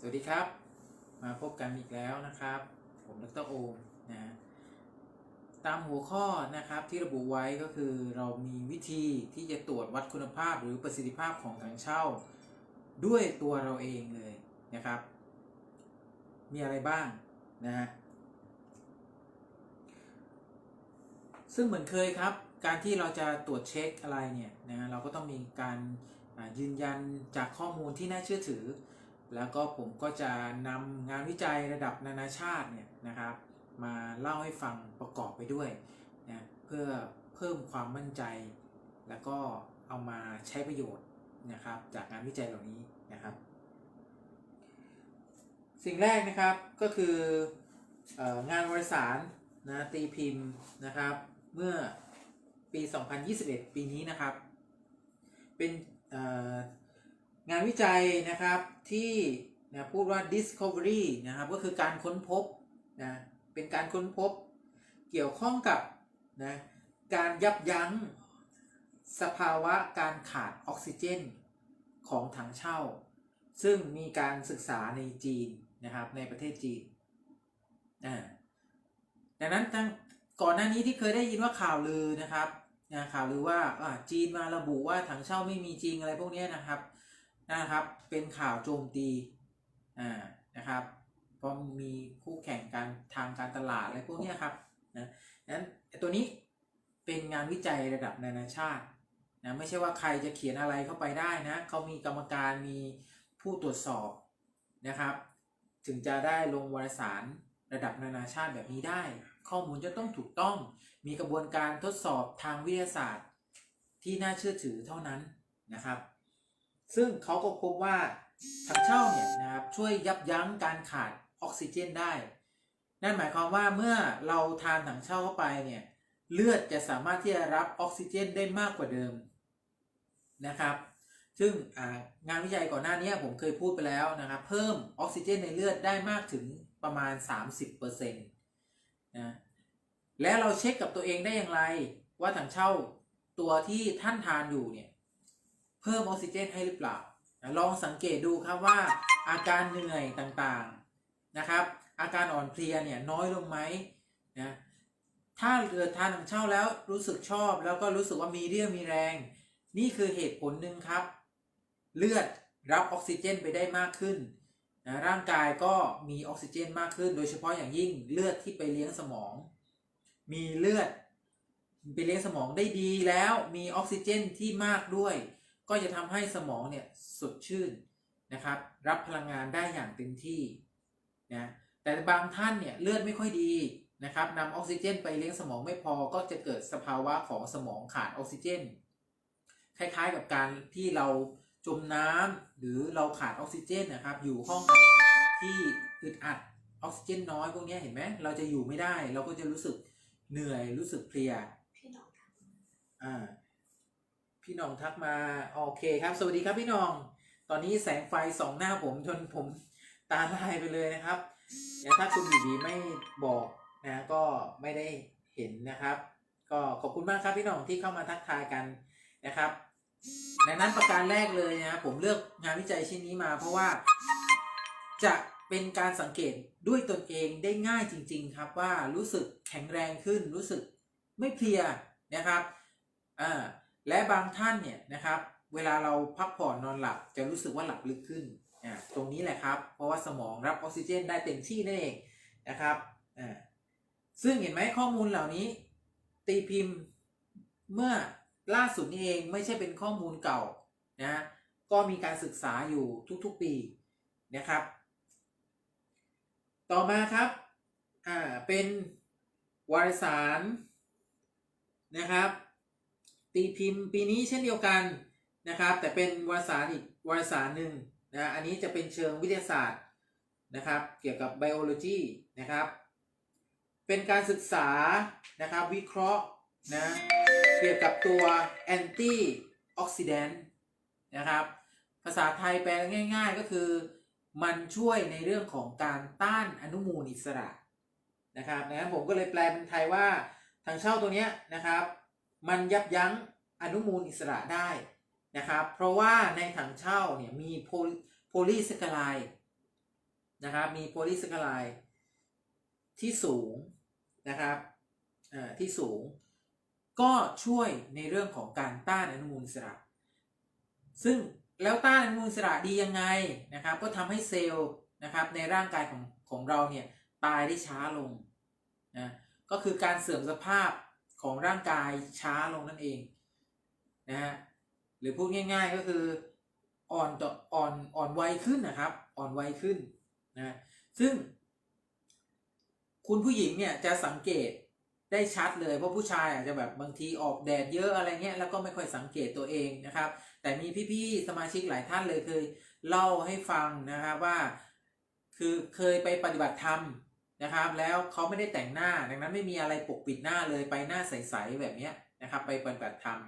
สวัสดีครับ มาพบกันอีกแล้วนะครับ ผมดรโอมนะตามหัวข้อนะครับที่ระบุไว้ก็คือเรามีวิธีที่จะตรวจวัดคุณภาพหรือประสิทธิภาพของถังเช่า ด้วยตัวเราเองเลยนะครับ มีอะไรบ้างนะฮะซึ่งเหมือนเคยครับ การที่เราจะตรวจเช็คอะไรเนี่ยนะเราก็ต้องมีการยืนยันจากข้อมูลที่น่าเชื่อถือ แล้วก็ผมก็จะนำงานวิจัยระดับนานาชาติเนี่ยนะครับ มาเล่าให้ฟังประกอบไปด้วยนะเพื่อเพิ่มความมั่นใจ แล้วก็เอามาใช้ประโยชน์นะครับ จากงานวิจัยเหล่านี้นะครับ สิ่งแรกนะครับก็คืองานวารสารนะตีพิมพ์นะครับ เมื่อปี 2021 ปีนี้นะครับ เป็น งานวิจัยนะครับที่นะพูดว่า discovery นะครับก็คือการค้นพบนะเป็นการค้นพบเกี่ยวข้องกับนะการยับยั้งสภาวะการขาดออกซิเจนของถังเช่า ซึ่งมีการศึกษาในจีนนะครับในประเทศจีนอ่าดังนั้นตั้งก่อนหน้านี้ที่เคยได้ยินว่าข่าวลือนะครับนะข่าวลือว่าจีนมาระบุว่าถังเช่าไม่มีจริงอะไรพวกนี้นะครับ นะครับ เป็นข่าวโจมตีอ่านะครับเพราะมีคู่แข่งกันทางการตลาดอะไรพวกนี้ครับนะนั้นตัวนี้เป็นงานวิจัยระดับนานาชาตินะไม่ใช่ว่าใครจะเขียนอะไรเข้าไปได้นะเขามีกรรมการมีผู้ตรวจสอบนะครับ ถึงจะได้ลงวารสารระดับนานาชาติแบบนี้ได้ ข้อมูลจะต้องถูกต้อง มีกระบวนการทดสอบทางวิทยาศาสตร์ ที่น่าเชื่อถือเท่านั้นนะครับ ซึ่งเขาก็พบว่าถังเช่าเนี่ยนะครับช่วยยับยั้งการขาดออกซิเจนได้ นั่นหมายความว่าเมื่อเราทานถังเช่าเข้าไปเนี่ยเลือดจะสามารถที่จะรับออกซิเจนได้มากกว่าเดิมนะครับ ซึ่งงานวิจัยก่อนหน้านี้ผมเคยพูดไปแล้วนะครับ เพิ่มออกซิเจนในเลือดได้มากถึงประมาณ 30%นะและเราเช็คกับตัวเองได้อย่างไร ว่าถังเช่าตัวที่ท่านทานอยู่เนี่ย พิ่มออกซิเจนให้หรือเปล่า ลองสังเกตดูครับว่าอาการเหนื่อยต่างๆนะครับ อาการอ่อนเพลียเนี่ยน้อยลงไหมนะถ้าเกิดทานถังเช่าแล้วรู้สึกชอบแล้วก็รู้สึกว่ามีเรี่ยวมีแรง นี่คือเหตุผลหนึ่งครับ เลือดรับออกซิเจนไปได้มากขึ้นนะร่างกายก็มีออกซิเจนมากขึ้น โดยเฉพาะอย่างยิ่งเลือดที่ไปเลี้ยงสมอง มีเลือดไปเลี้ยงสมองได้ดีแล้วมีออกซิเจนที่มากด้วย ก็จะทำให้สมองเนี่ยสดชื่นนะครับ รับพลังงานได้อย่างเต็มที่นะแต่บางท่านเนี่ยเลือดไม่ค่อยดีนะครับนำออกซิเจน ไปเลี้ยงสมองไม่พอก็จะเกิดสภาวะของสมองขาดออกซิเจน คล้ายๆกับการที่เราจมน้ำหรือเราขาดออกซิเจนนะครับ อยู่ห้องที่อึดอัดออกซิเจนน้อยพวกนี้เห็นไหมเราจะอยู่ไม่ได้ เราก็จะรู้สึกเหนื่อยรู้สึกเพลียพี่น้องค่ะอ่า พี่น้องทักมา โอเคครับ สวัสดีครับพี่น้อง ตอนนี้แสงไฟสองหน้าผมจนผมตาลายไปเลยนะครับแต่ถ้าคุณบีบีไม่บอกนะก็ไม่ได้เห็นนะครับ ก็ขอบคุณมากครับพี่น้องที่เข้ามาทักทายกันนะครับดังนั้นประการแรกเลยนะผมเลือกงานวิจัยชิ้นนี้มาเพราะว่า จะเป็นการสังเกตด้วยตนเองได้ง่ายจริง ๆ ครับว่ารู้สึกแข็งแรงขึ้นรู้สึกไม่เพลียนะครับอ่า และบางท่านเนี่ยนะครับเวลาเราพักผ่อนนอนหลับจะรู้สึกว่าหลับลึกขึ้นอ่าตรงนี้แหละครับ เพราะว่าสมองรับออกซิเจนได้เต็มที่นั่นเองนะครับอ่าซึ่งเห็นไหมข้อมูลเหล่านี้ ตีพิมพ์เมื่อล่าสุดนี้เองไม่ใช่เป็นข้อมูลเก่านะก็มีการศึกษาอยู่ทุกๆปีนะครับ ต่อมาครับอ่าเป็นวารสารนะครับ ตีพิมพ์ปีนี้เช่นเดียวกันนะครับ แต่เป็นวารสารอีกวารสารหนึ่งนะอันนี้จะเป็นเชิงวิทยาศาสตร์นะครับ เกี่ยวกับไบโอโลจีนะครับ เป็นการศึกษานะครับวิเคราะห์นะเกี่ยวกับตัวแอนตี้ออกซิแดนต์นะครับ ภาษาไทยแปลง่ายๆก็คือมันช่วยในเรื่องของการต้านอนุมูลอิสระนะครับนะผมก็เลยแปลเป็นไทยว่าทางเช่าตัวเนี้ยนะครับ มันยับยั้งอนุมูลอิสระได้นะครับ เพราะว่าในถังเช่าเนี่ยมีโพลีแซคคาไลนะครับ มีโพลีสแคลายที่สูงนะครับอ่าที่สูง ก็ช่วยในเรื่องของการต้านอนุมูลอิสระ ซึ่งแล้วต้านอนุมูลอิสระดียังไงนะครับ ก็ทำให้เซลล์นะครับในร่างกายของของเราเนี่ยตายได้ช้าลงนะก็คือการเสื่อมสภาพ ของร่างกายช้าลงนั่นเองนะฮะหรือพูดง่าย ๆก็คืออ่อนต่ออ่อนอ่อนไวขึ้นนะครับ อ่อนไวขึ้นนะซึ่ง คุณผู้หญิงเนี่ยจะสังเกตได้ชัดเลยเพราะผู้ชายอาจจะแบบบางทีออกแดดเยอะอะไรเงี้ยแล้วก็ไม่ค่อยสังเกตตัวเองนะครับ แต่มีพี่ๆสมาชิกหลายท่านเลยเคยเล่าให้ฟังนะครับว่า คือเคยไปปฏิบัติธรรม นะครับ แล้วเขาไม่ได้แต่งหน้า ดังนั้นไม่มีอะไรปกปิดหน้าเลยไปหน้าใสๆแบบนี้นะครับ ไปปฏิบัติธรรม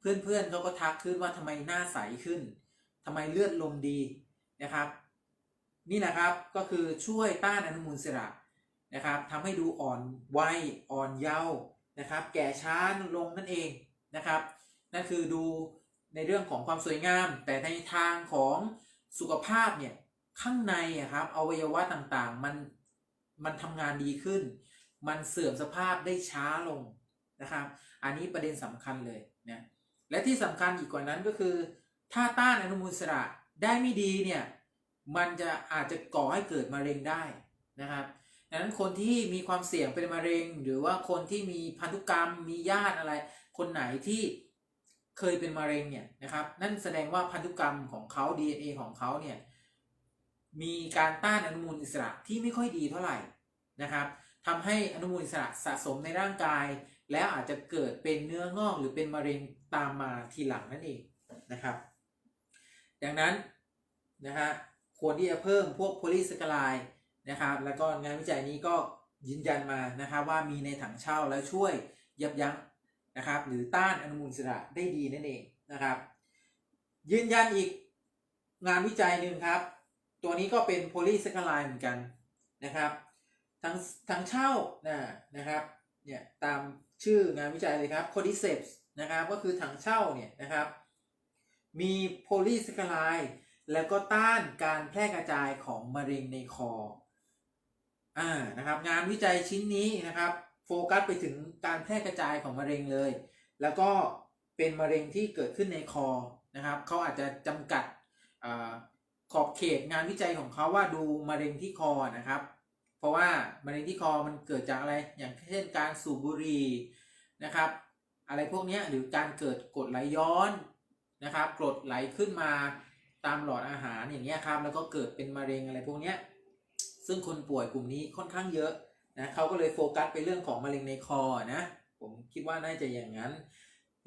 เพื่อนๆเขาก็ทักขึ้นว่าทำไมหน้าใสขึ้นทำไมเลือดลมดีนะครับ นี่แหละครับก็คือช่วยต้านอนุมูลอิสระนะครับทำให้ดูอ่อนวัยอ่อนเยาว์นะครับ แก่ช้าลงนั่นเองนะครับ นั่นคือดูในเรื่องของความสวยงาม แต่ในทางของสุขภาพเนี่ยข้างในอะครับอวัยวะต่างๆ มัน มันทำงานดีขึ้น มันเสื่อมสภาพได้ช้าลงนะครับ อันนี้ประเด็นสำคัญเลยนะและที่สำคัญอีกกว่านั้นก็คือ ถ้าต้านอนุมูลอิสระได้ไม่ดีเนี่ยมันจะอาจจะก่อให้เกิดมะเร็งได้นะครับดังนั้นคนที่มีความเสี่ยงเป็นมะเร็ง หรือว่าคนที่มีพันธุกรรมมีญาติอะไร คนไหนที่เคยเป็นมะเร็งเนี่ยนะครับนั่นแสดงว่าพันธุกรรมของเขา DNA ของเขาเนี่ย มีการต้านอนุมูลอิสระที่ไม่ค่อยดีเท่าไหร่นะครับทำให้อนุมูลอิสระสะสมในร่างกาย แล้วอาจจะเกิดเป็นเนื้องอกหรือเป็นมะเร็งตามมาทีหลังนั่นเองนะครับ ดังนั้นนะฮะควรที่จะเพิ่มพวกโพลีส c คลายนะครับแล้วก็งานวิจัยนี้ก็ยืนยันมานะครับว่ามีในถังเช่าแล้วช่วยยับยั้งนะครับหรือต้านอนุมูลอิสระได้ดีนั่นเองนะครับ ยืนยันอีกงานวิจัยหนึ่งครับ ตัวนี้ก็เป็นโพลีส c คลายเหมือนกันนะครับ ทั้งทั้งเช่านะนะครับเนี่ยตามชื่องานวิจัยเลยครับ cordyceps นะครับก็คือถังเช่าเนี่ยนะครับ มีโพลีส c คลายแล้วก็ต้านการแพร่กระจายของมะเร็งในคออ่านะครับงานวิจัยชิ้นนี้นะครับโฟกัสไปถึงการแพร่กระจายของมะเร็งเลย แล้วก็เป็นมะเร็งที่เกิดขึ้นในคอนะครับเขาอาจจะจำกัด ขอบเขตงานวิจัยของเขาว่าดูมะเร็งที่คอนะครับ เพราะว่ามะเร็งที่คอมันเกิดจากอะไรอย่างเช่นการสูบบุหรี่นะครับ อะไรพวกนี้หรือการเกิดกรดไหลย้อนนะครับกรดไหลขึ้นมาตามหลอดอาหารอย่างเงี้ยครับ แล้วก็เกิดเป็นมะเร็งอะไรพวกเนี้ยซึ่งคนป่วยกลุ่มนี้ค่อนข้างเยอะนะเขาก็เลยโฟกัสไปเรื่องของมะเร็งในคอนะ ผมคิดว่าน่าจะอย่างนั้น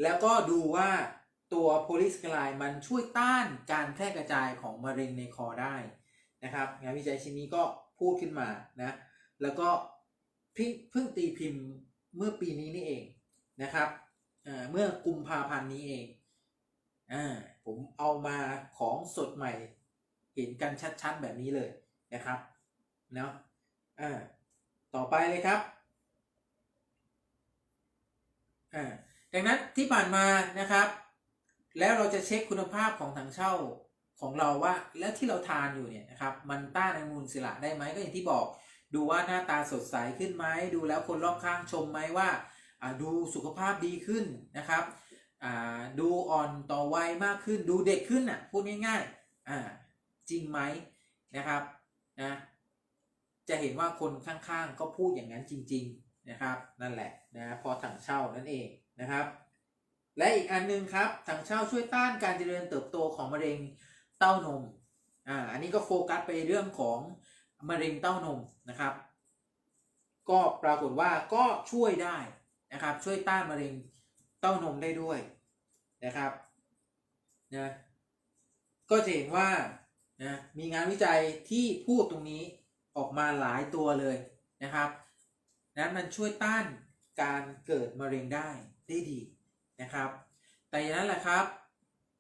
แล้วก็ดูว่า ตัวโพลิสคลายมันช่วยต้านการแพร่กระจายของมะเร็งในคอได้นะครับงานวิจัยชิ้นนี้ก็พูดขึ้นมานะแล้วก็เพิ่งเพิ่งตีพิมพ์เมื่อปีนี้นี่เองนะครับเมื่อกุมภาพันธ์นี้เองอ่าผมเอามาของสดใหม่ เห็นกันชัดๆแบบนี้เลยนะครับเนาะอ่าต่อไปเลยครับอ่าดังนั้นที่ผ่านมานะครับ แล้วเราจะเช็คคุณภาพของถังเช่าของเราว่าแล้วที่เราทานอยู่เนี่ยนะครับมันต้านอนุมูลอิสระได้ไหมก็อย่างที่บอกดูว่าหน้าตาสดใสขึ้นไหมดูแล้วคนรอบข้างชมไหมว่าดูสุขภาพดีขึ้นนะครับดูอ่อนต่อวัยมากขึ้นดูเด็กขึ้นอะพูดง่ายๆอ่าจริงไหมนะครับนะจะเห็นว่าคนข้างๆ ก็พูดอย่างนั้นจริง ๆนะครับ นั่นแหละนะพอถังเช่านั่นเองนะครับ และอีกอันนึงครับถังเช่าช่วยต้านการเจริญเติบโตของมะเร็งเต้านมอ่าอันนี้ก็โฟกัสไปเรื่องของมะเร็งเต้านมนะครับ ก็ปรากฏว่าก็ช่วยได้นะครับ ช่วยต้านมะเร็งเต้านมได้ด้วยนะครับนะก็จะเห็นว่านะมีงานวิจัยที่พูดตรงนี้ออกมาหลายตัวเลยนะครับ นั้นมันช่วยต้านการเกิดมะเร็งได้ได้ดี นะครับ แต่อย่างนั้นแหละครับ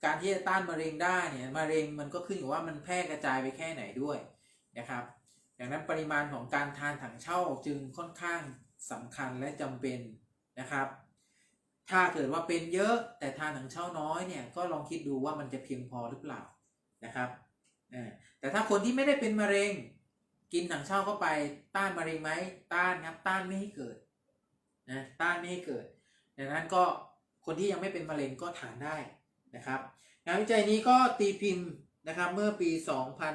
การที่จะต้านมะเร็งได้เนี่ยมะเร็งมันก็ขึ้นอยู่ว่ามันแพร่กระจายไปแค่ไหนด้วยนะครับดังนั้นปริมาณของการทานถังเช่าจึงค่อนข้างสำคัญและจำเป็นนะครับ ถ้าเกิดว่าเป็นเยอะแต่ทานถังเช่าน้อยเนี่ยก็ลองคิดดูว่ามันจะเพียงพอหรือเปล่านะครับแต่ถ้าคนที่ไม่ได้เป็นมะเร็งกินถังเช่าเข้าไปต้านมะเร็งไหมต้านครับต้านไม่ให้เกิดนะต้านไม่ให้เกิด ดังนั้นก็ คนที่ยังไม่เป็นมะเร็งก็ทานได้นะครับงานวิจัยนี้ก็ตีพิมพ์นะครับเมื่อปี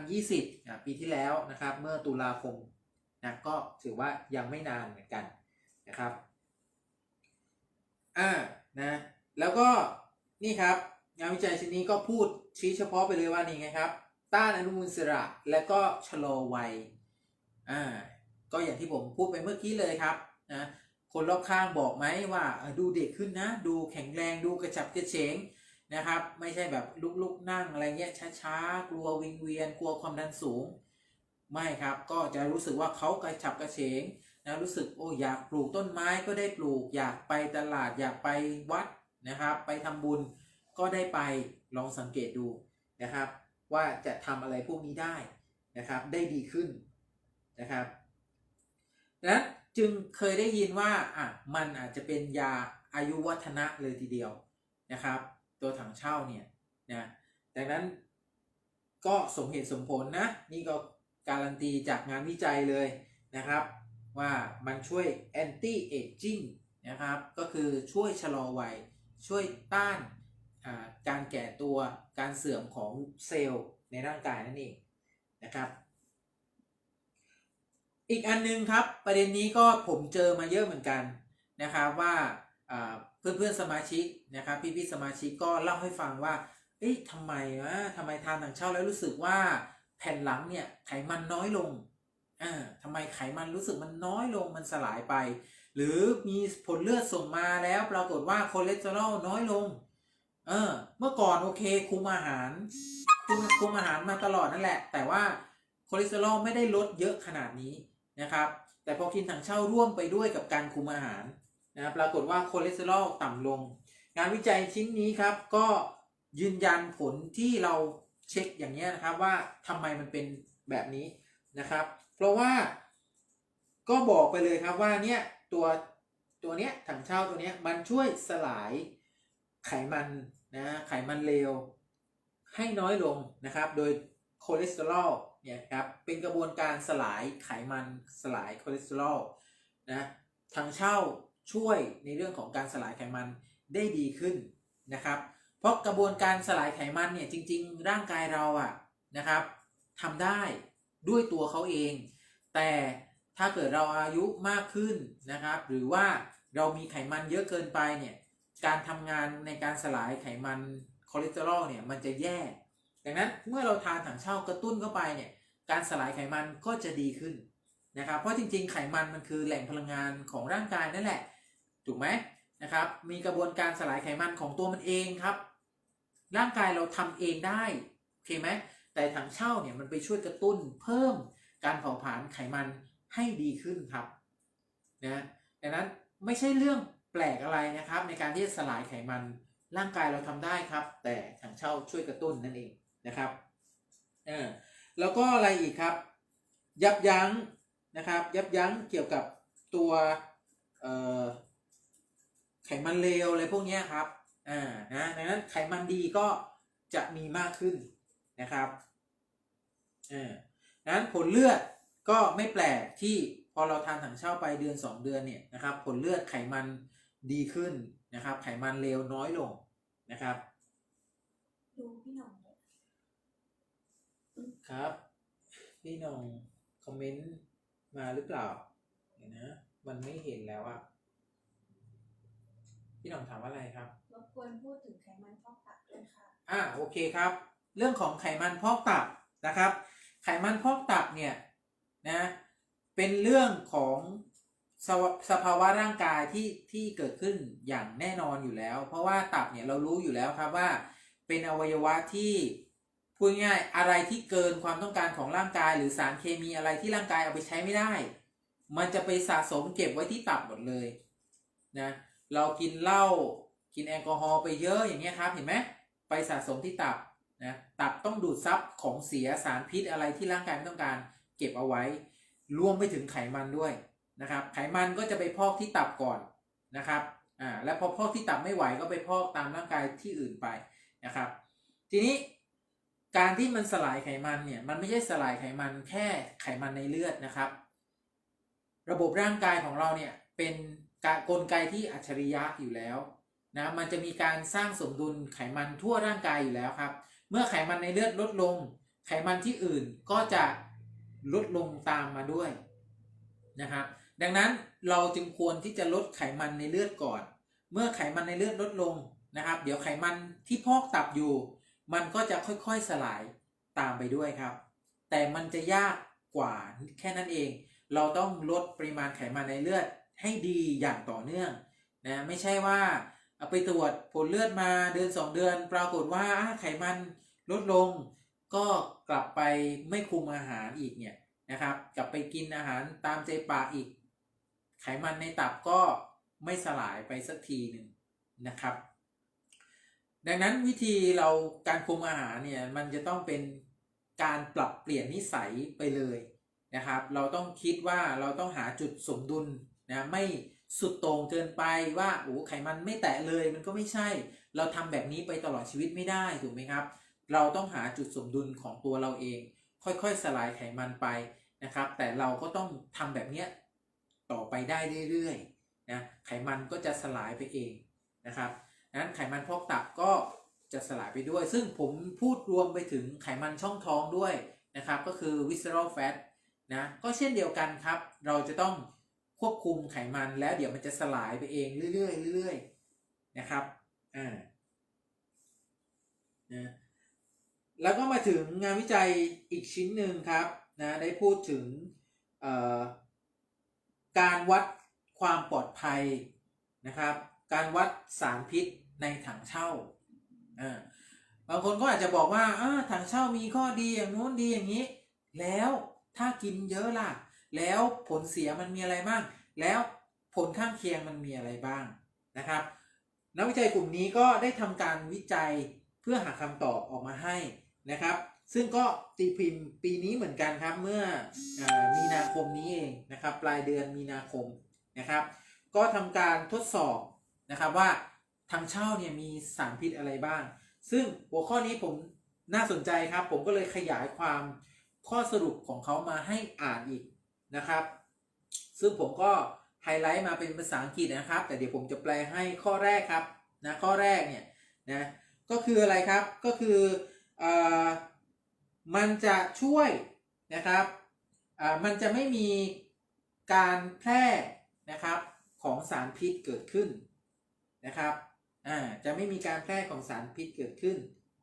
2020อะปีที่แล้วนะครับเมื่อตุลาคมนะก็ถือว่ายังไม่นานเหมือนกันนะครับอ่านะแล้วก็นี่ครับงานวิจัยชิ้นนี้ก็พูดชี้เฉพาะไปเลยว่านี่ไงครับ ต้านอนุมูลอิสระและก็ชะลอวัยอ่าก็อย่างที่ผมพูดไปเมื่อกี้เลยครับนะ คนรอบข้างบอกไหมว่าดูเด็กขึ้นนะ ดูแข็งแรงดูกระฉับกระเฉงนะครับ ไม่ใช่แบบลุกๆนั่งอะไรเงี้ยช้าๆกลัววิงเวียน กลัวความดันสูง ไม่ครับก็จะรู้สึกว่าเขากระฉับกระเฉงนะรู้สึกโอ้อยากปลูกต้นไม้ก็ได้ปลูก อยากไปตลาดอยากไปวัดนะครับ ไปทำบุญก็ได้ไปลองสังเกตดูนะครับ ว่าจะทำอะไรพวกนี้ได้นะครับ ได้ดีขึ้นนะครับดังนั้น จึงเคยได้ยินว่าอะมันอาจจะเป็นยาอายุวัฒนะเลยทีเดียวนะครับ ตัวถังเช่าเนี่ยนะดังนั้นก็สมเหตุสมผลนะ นี่ก็การันตีจากงานวิจัยเลยนะครับ ว่ามันช่วย anti aging นะครับ ก็คือช่วยชะลอวัย ช่วยต้านการแก่ตัวการเสื่อมของเซลล์ในร่างกายนั่นเองนะครับ อีกอันนึงครับประเด็นนี้ก็ผมเจอมาเยอะเหมือนกันนะครับว่าเพื่อนเพื่อนสมาชิกนะครับพี่พี่สมาชิกก็เล่าให้ฟังว่าเอ๊ะทำไมวะทำไมทานถังเช่าแล้วรู้สึกว่าแผ่นหลังเนี่ยไขมันน้อยลงอ่าทำไมไขมันรู้สึกมันน้อยลงมันสลายไป หรือมีผลเลือดส่งมาแล้วปรากฏว่าคอเลสเตอรอลน้อยลงเออเมื่อก่อนโอเคคุมอาหารคุมคุมอาหารมาตลอดนั่นแหละ แต่ว่าคอเลสเตอรอลไม่ได้ลดเยอะขนาดนี้ นะครับ แต่พอกินถังเช่าร่วมไปด้วยกับการคุมอาหารนะปรากฏว่าคอเลสเตอรอลต่ำลง งานวิจัยชิ้นนี้ครับ ก็ยืนยันผลที่เราเช็คอย่างนี้นะครับว่าทำไมมันเป็นแบบนี้นะครับ เพราะว่าก็บอกไปเลยครับว่าเนี่ยตัวตัวเนี้ยถังเช่าตัวเนี้ยมันช่วยสลายไขมันนะไขมันเลวให้น้อยลงนะครับ โดยคอเลสเตอรอล เนี่ยครับเป็นกระบวนการสลายไขมันสลายคอเลสเตอรอลนะถังเช่าช่วยในเรื่องของการสลายไขมันได้ดีขึ้นนะครับ เพราะกระบวนการสลายไขมันเนี่ยจริง ๆ ร่างกายเราอะนะครับทำได้ด้วยตัวเขาเอง แต่ถ้าเกิดเราอายุมากขึ้นนะครับ หรือว่าเรามีไขมันเยอะเกินไปเนี่ยการทำงานในการสลายไขมันคอเลสเตอรอลเนี่ยมันจะแย่ ดังนั้นเมื่อเราทานถังเช่ากระตุ้นเข้าไปเนี่ยการสลายไขมันก็จะดีขึ้นนะครับ เพราะจริงๆ ไขมันมันคือแหล่งพลังงานของร่างกายนั่นแหละ ถูกไหมนะครับ มีกระบวนการสลายไขมันของตัวมันเองครับ ร่างกายเราทำเองได้โอเคไหมแต่ถังเช่าเนี่ยมันไปช่วยกระตุ้นเพิ่มการเผาผลาญไขมันให้ดีขึ้นครับนะดังนั้นไม่ใช่เรื่องแปลกอะไรนะครับ ในการที่จะสลายไขมันร่างกายเราทำได้ครับ แต่ถังเช่าช่วยกระตุ้นนั่นเอง นะครับเออแล้วก็อะไรอีกครับ ยับยั้งนะครับ ยับยั้งเกี่ยวกับตัวไขมันเลวอะไรพวกนี้ครับอ่านะดังนั้นไขมันดีก็จะมีมากขึ้นนะครับอ่าดังนั้นผลเลือดก็ไม่แปลกที่พอเราทานถังเช่าไปเดือน 2 เดือนเนี่ยนะครับ ผลเลือดไขมันดีขึ้นนะครับ ไขมันเลวน้อยลงนะครับ ดูพี่หน่อง ครับ พี่น้องคอมเมนต์มาหรือเปล่าเดี๋ยวนะ มันไม่เห็นแล้วอะพี่น้องถามว่าอะไรครับ รบกวนพูดถึงไขมันพอกตับด้วยค่ะ อ่าโอเคครับ เรื่องของไขมันพอกตับนะครับ ไขมันพอกตับเนี่ยนะเป็นเรื่องของสวสภาวะร่างกายที่ที่เกิดขึ้นอย่างแน่นอนอยู่แล้ว เพราะว่าตับเนี่ยเรารู้อยู่แล้วครับว่า เป็นอวัยวะที่ พูดง่ายอะไรที่เกินความต้องการของร่างกาย หรือสารเคมีอะไรที่ร่างกายเอาไปใช้ไม่ได้ มันจะไปสะสมเก็บไว้ที่ตับหมดเลยนะเรากินเหล้ากินแอลกอฮอล์ไปเยอะอย่างเงี้ยครับเห็นไหมไปสะสมที่ตับนะตับต้องดูดซับของเสียสารพิษอะไรที่ร่างกายไม่ต้องการเก็บเอาไว้ รวมไปถึงไขมันด้วยนะครับ ไขมันก็จะไปพอกที่ตับก่อนนะครับอ่าแล้วพอพอกที่ตับไม่ไหวก็ไปพอกตามร่างกายที่อื่นไปนะครับ ทีนี้ การที่มันสลายไขมันเนี่ยมันไม่ใช่สลายไขมันแค่ไขมันในเลือดนะครับ ระบบร่างกายของเราเนี่ยเป็นกกลไกที่อัจฉริยะอยู่แล้วนะมันจะมีการสร้างสมดุลไขมันทั่วร่างกายอยู่แล้วครับ เมื่อไขมันในเลือดลดลง ไขมันที่อื่นก็จะลดลงตามมาด้วยนะครับดังนั้นเราจึงควรที่จะลดไขมันในเลือดก่อน เมื่อไขมันในเลือดลดลงนะครับ เดี๋ยวไขมันที่พอกตับอยู่ มันก็จะค่อยๆสลายตามไปด้วยครับ แต่มันจะยากกว่าแค่นั้นเอง เราต้องลดปริมาณไขมันในเลือดให้ดีอย่างต่อเนื่องนะไม่ใช่ว่าเอาไปตรวจผลเลือดมาเดือน 2 เดือน ปรากฏว่าอ่าไขมันลดลง ก็กลับไปไม่คุมอาหารอีกเนี่ยนะครับ กลับไปกินอาหารตามใจปากอีก ไขมันในตับก็ไม่สลายไปสักทีหนึ่งนะครับ ดังนั้นวิธีเราการคุมอาหารเนี่ยมันจะต้องเป็นการปรับเปลี่ยนนิสัยไปเลยนะครับ เราต้องคิดว่าเราต้องหาจุดสมดุลนะไม่สุดโต่งเกินไปว่าโอ้ไขมันไม่แตะเลยมันก็ไม่ใช่ เราทำแบบนี้ไปตลอดชีวิตไม่ได้ถูกไหมครับ เราต้องหาจุดสมดุลของตัวเราเอง ค่อยๆ สลายไขมันไปนะครับ แต่เราก็ต้องทำแบบเนี้ยต่อไปได้เรื่อยๆนะไขมันก็จะสลายไปเองนะครับ นั้นไขมันพอกตับก็จะสลายไปด้วย ซึ่งผมพูดรวมไปถึงไขมันช่องท้องด้วยนะครับ ก็คือ visceral fat นะก็เช่นเดียวกันครับ เราจะต้องควบคุมไขมันแล้วเดี๋ยวมันจะสลายไปเองเรื่อยๆเรื่อยๆนะครับอ่านะแล้วก็มาถึงงานวิจัยอีกชิ้นหนึ่งครับนะได้พูดถึงเอ่อการวัดความปลอดภัยนะครับ การวัดสารพิษ ในถังเช่าอ่าบางคนก็อาจจะบอกว่าอ่าถังเช่ามีข้อดีอย่างโน้นดีอย่างนี้ แล้วถ้ากินเยอะล่ะ แล้วผลเสียมันมีอะไรบ้าง แล้วผลข้างเคียงมันมีอะไรบ้างนะครับนักวิจัยกลุ่มนี้ก็ได้ทำการวิจัยเพื่อหาคำตอบออกมาให้นะครับ ซึ่งก็ตีพิมพ์ปีนี้เหมือนกันครับเมื่ออมีนาคมนี้เองนะครับ ปลายเดือนมีนาคมนะครับ ก็ทำการทดสอบนะครับว่า ทางเช่าเนี่ยมีสารพิษอะไรบ้าง ซึ่งหัวข้อนี้ผมน่าสนใจครับ ผมก็เลยขยายความข้อสรุปของเขามาให้อ่านอีกนะครับ ซึ่งผมก็ไฮไลท์มาเป็นภาษาอังกฤษนะครับ แต่เดี๋ยวผมจะแปลให้ข้อแรกครับนะข้อแรกเนี่ยนะก็คืออะไรครับก็คืออมันจะช่วยนะครับอ่ามันจะไม่มีการแพร่นะครับของสารพิษเกิดขึ้นนะครับ อ่าจะไม่มีการแพร่ของสารพิษเกิดขึ้น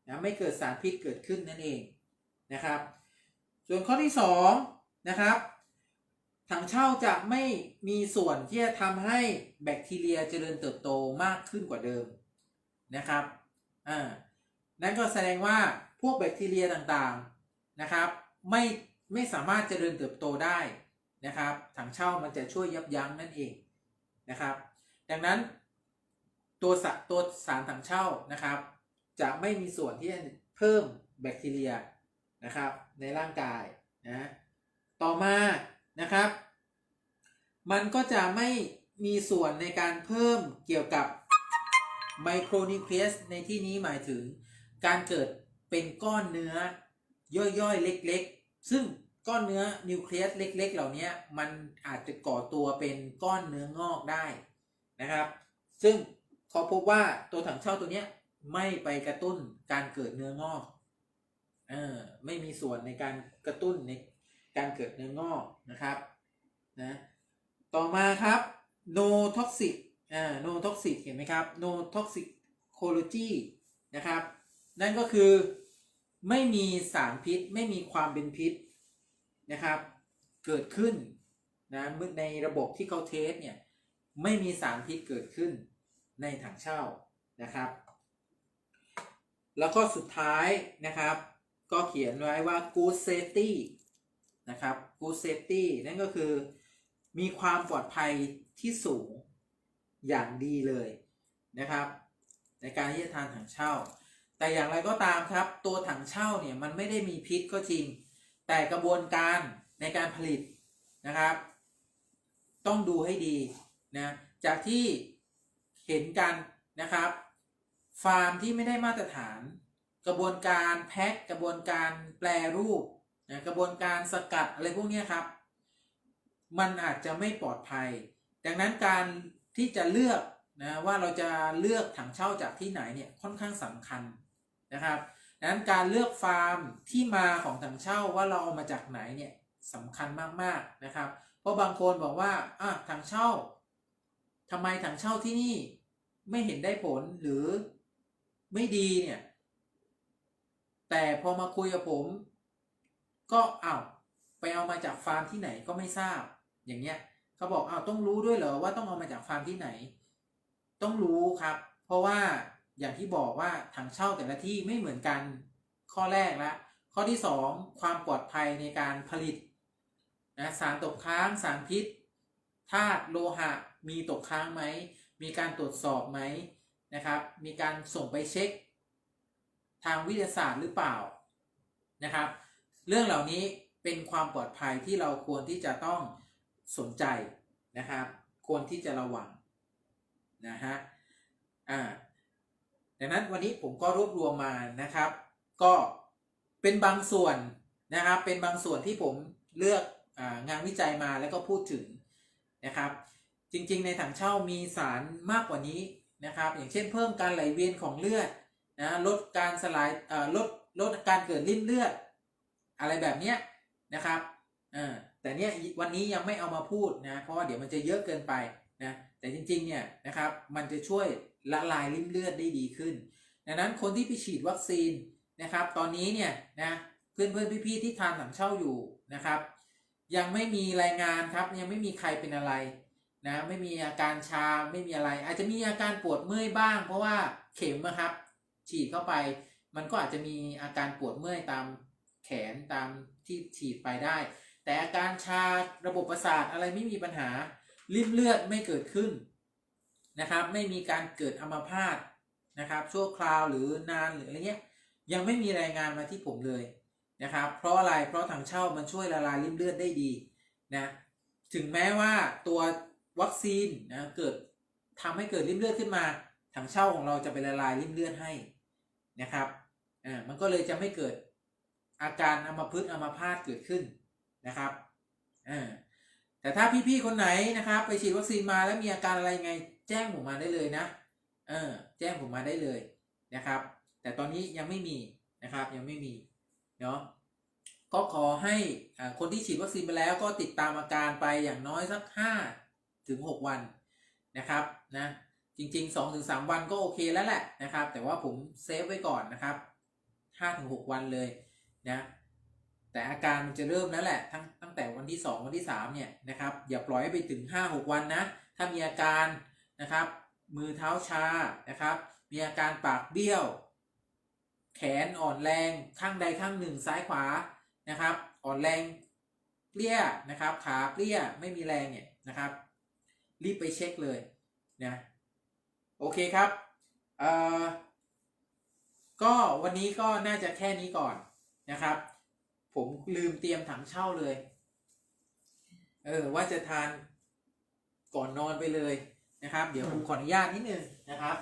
นะไม่เกิดสารพิษเกิดขึ้นนั่นเองนะครับ ส่วนข้อที่สองนะครับถังเช่าจะไม่มีส่วนที่จะทำให้แบคทีเรียเจริญเติบโตมากขึ้นกว่าเดิมนะครับอ่านั่นก็แสดงว่าพวกแบคทีเรียต่างๆนะครับไม่ไม่สามารถเจริญเติบโตได้นะครับถังเช่ามันจะช่วยยับยั้งนั่นเองนะครับ ดังนั้น ตัวสะตัวสารถังเช่านะครับ จะไม่มีส่วนที่จะเพิ่มแบคทีเรียนะครับ ในร่างกายนะต่อมานะครับ มันก็จะไม่มีส่วนในการเพิ่มเกี่ยวกับไมโครนิวเคลียสในที่นี้หมายถึงการเกิดเป็นก้อนเนื้อย่อยๆ เล็กๆ ซึ่งก้อนเนื้อนิวเคลียสเล็ก ๆ เหล่านี้มันอาจจะก่อตัวเป็นก้อนเนื้องอกได้นะครับ ซึ่ง เขาพบว่าตัวถังเช่าตัวเนี้ยไม่ไปกระตุ้นการเกิดเนื้องอกเออไม่มีส่วนในการกระตุ้นในการเกิดเนื้องอกนะครับนะต่อมาครับ no toxic อ่า no toxic เห็นไหมครับ no toxicology นะครับ นั่นก็คือไม่มีสารพิษ ไม่มีความเป็นพิษนะครับ เกิดขึ้นนะในระบบที่เขาเทสเนี่ย ไม่มีสารพิษเกิดขึ้น ในถังเช่านะครับ แล้วก็สุดท้ายนะครับ ก็เขียนไว้ว่า good safety นะครับ good safety นั่นก็คือมีความปลอดภัยที่สูงอย่างดีเลยนะครับ ในการที่จะทานถังเช่า แต่อย่างไรก็ตามครับ ตัวถังเช่าเนี่ยมันไม่ได้มีพิษก็จริง แต่กระบวนการในการผลิตนะครับ ต้องดูให้ดีนะจากที่ เห็นกันนะครับ ฟาร์มที่ไม่ได้มาตรฐาน กระบวนการแพ็คกระบวนการแปรรูปนะกระบวนการสกัดอะไรพวกนี้ครับ มันอาจจะไม่ปลอดภัย ดังนั้นการที่จะเลือกนะว่าเราจะเลือกถังเช่าจากที่ไหนเนี่ยค่อนข้างสำคัญนะครับดังนั้นการเลือกฟาร์มที่มาของถังเช่าว่าเราเอามาจากไหนเนี่ยสำคัญมากๆนะครับ เพราะบางคนบอกว่าอะถังเช่าทำไมถังเช่าที่นี่ ไม่เห็นได้ผลหรือไม่ดีเนี่ย แต่พอมาคุยกับผม ก็อ้าวไปเอามาจากฟาร์มที่ไหนก็ไม่ทราบ อย่างเงี้ยเขาบอกอ้าวต้องรู้ด้วยเหรอว่าต้องเอามาจากฟาร์มที่ไหน ต้องรู้ครับ เพราะว่าอย่างที่บอกว่าถังเช่าแต่ละที่ไม่เหมือนกัน ข้อแรกละข้อที่สองความปลอดภัยในการผลิตนะสารตกค้างสารพิษธาตุโลหะมีตกค้างไหม มีการตรวจสอบไหมนะครับ มีการส่งไปเช็ค ทางวิทยาศาสตร์หรือเปล่านะครับ เรื่องเหล่านี้เป็นความปลอดภัยที่เราควรที่จะต้องสนใจนะครับ ควรที่จะระวังนะฮะอ่าดังนั้นวันนี้ผมก็รวบรวมมานะครับ ก็เป็นบางส่วนนะครับ เป็นบางส่วนที่ผมเลือกอางานวิจัยมาแล้วก็พูดถึงนะครับ จริงๆ ในถังเช่ามีสารมากกว่านี้นะครับ อย่างเช่นเพิ่มการไหลเวียนของเลือดนะลดการสลายเอ่อลดลดการเกิดริ่มเลือด อะไรแบบเนี้ยนะครับอ่าแต่เนี้ยวันนี้ยังไม่เอามาพูดนะเพราะว่าเดี๋ยวมันจะเยอะเกินไปนะแต่จริงๆเนี่ยนะครับมันจะช่วยละลายริ่มเลือดได้ดีขึ้น ดังนั้นคนที่ไปฉีดวัคซีนนะครับ ตอนนี้เนี่ยนะเพื่อนเพื่อนๆพี่ๆที่ทานถังเช่าอยู่นะครับ ยังไม่มีรายงานครับยังไม่มีใครเป็นอะไร นะไม่มีอาการชาไม่มีอะไร อาจจะมีอาการปวดเมื่อยบ้าง เพราะว่าเข็มนะครับ ฉีดเข้าไป มันก็อาจจะมีอาการปวดเมื่อยตามแขนตามที่ฉีดไปได้ แต่อาการชาระบบประสาทอะไรไม่มีปัญหาริ่มเลือดไม่เกิดขึ้นนะครับ ไม่มีการเกิดอัมพาตนะครับ ชั่วคราวหรือนานหรืออะไรเงี้ยยังไม่มีรายงานมาที่ผมเลยนะครับ เพราะอะไรเพราะถังเช่ามันช่วยละลายริ่มเลือดได้ดีนะถึงแม้ว่าตัว วัคซีนนะเกิดทำให้เกิดริ่มเลือดขึ้นมาถังเช่าของเราจะไปละลายริ่มเลือดให้นะครับอ่ามันก็เลยจะไม่เกิดอาการอัมพฤกษ์อัมพาตเกิดขึ้นนะครับอ่าแต่ถ้าพี่ๆคนไหนนะครับ ไปฉีดวัคซีนมาแล้วมีอาการอะไรไงแจ้งผมมาได้เลยนะเออแจ้งผมมาได้เลยนะครับ แต่ตอนนี้ยังไม่มีนะครับยังไม่มีเนาะก็ขอให้อ่าคนที่ฉีดวัคซีนไปแล้วก็ติดตามอาการไปอย่างน้อยสักห้า ถึงหกวันนะครับนะจริง ๆ 2-3ถึงวันก็โอเคแล้วแหละนะครับ แต่ว่าผมเซฟไว้ก่อนนะครับ5ถึง6วันเลยนะแต่อาการมันจะเริ่มแล้วแหละทั้งตั้งแต่วันที่ 2 วันที่3เนี่ยนะครับอย่าปล่อยให้ไปถึง 5-6 วันนะ ถ้ามีอาการนะครับ มือเท้าชานะครับ มีอาการปากเบี้ยว แขนอ่อนแรงข้างใดข้างหนึ่งซ้ายขวานะครับ อ่อนแรงเปรี้ยนะครับขาเปรี้ยไม่มีแรงเนี่ยนะครับ รีบไปเช็คเลยนะโอเคครับเอ่อก็วันนี้ก็น่าจะแค่นี้ก่อนนะครับ ผมลืมเตรียมถังเช่าเลยเออว่าจะทานก่อนนอนไปเลยนะครับ เดี๋ยวผมขออนุญาตนิดนึงนะครับ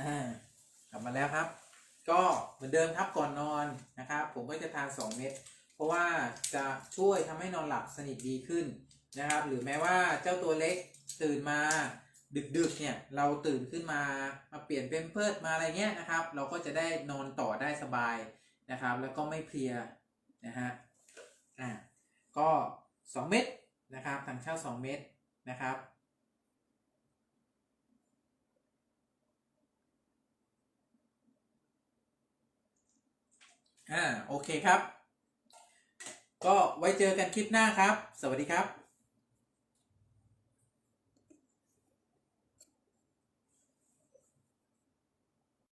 อ่ากลับมาแล้วครับ ก็เหมือนเดิมครับก่อนนอนนะครับ ผมก็จะทาน 2 เม็ดเพราะว่าจะช่วยทำให้นอนหลับสนิทดีขึ้นนะครับ หรือแม้ว่าเจ้าตัวเล็กตื่นมาดึกๆเนี่ยเราตื่นขึ้นมามาเปลี่ยนเป็นเพิดมาอะไรเงี้ยนะครับ เราก็จะได้นอนต่อได้สบายนะครับ แล้วก็ไม่เพลียนะฮะอ่าก็ 2 เม็ดนะครับทางเช่า 2 เม็ดนะครับ อ่าโอเคครับ ก็ไว้เจอกันคลิปหน้าครับ สวัสดีครับ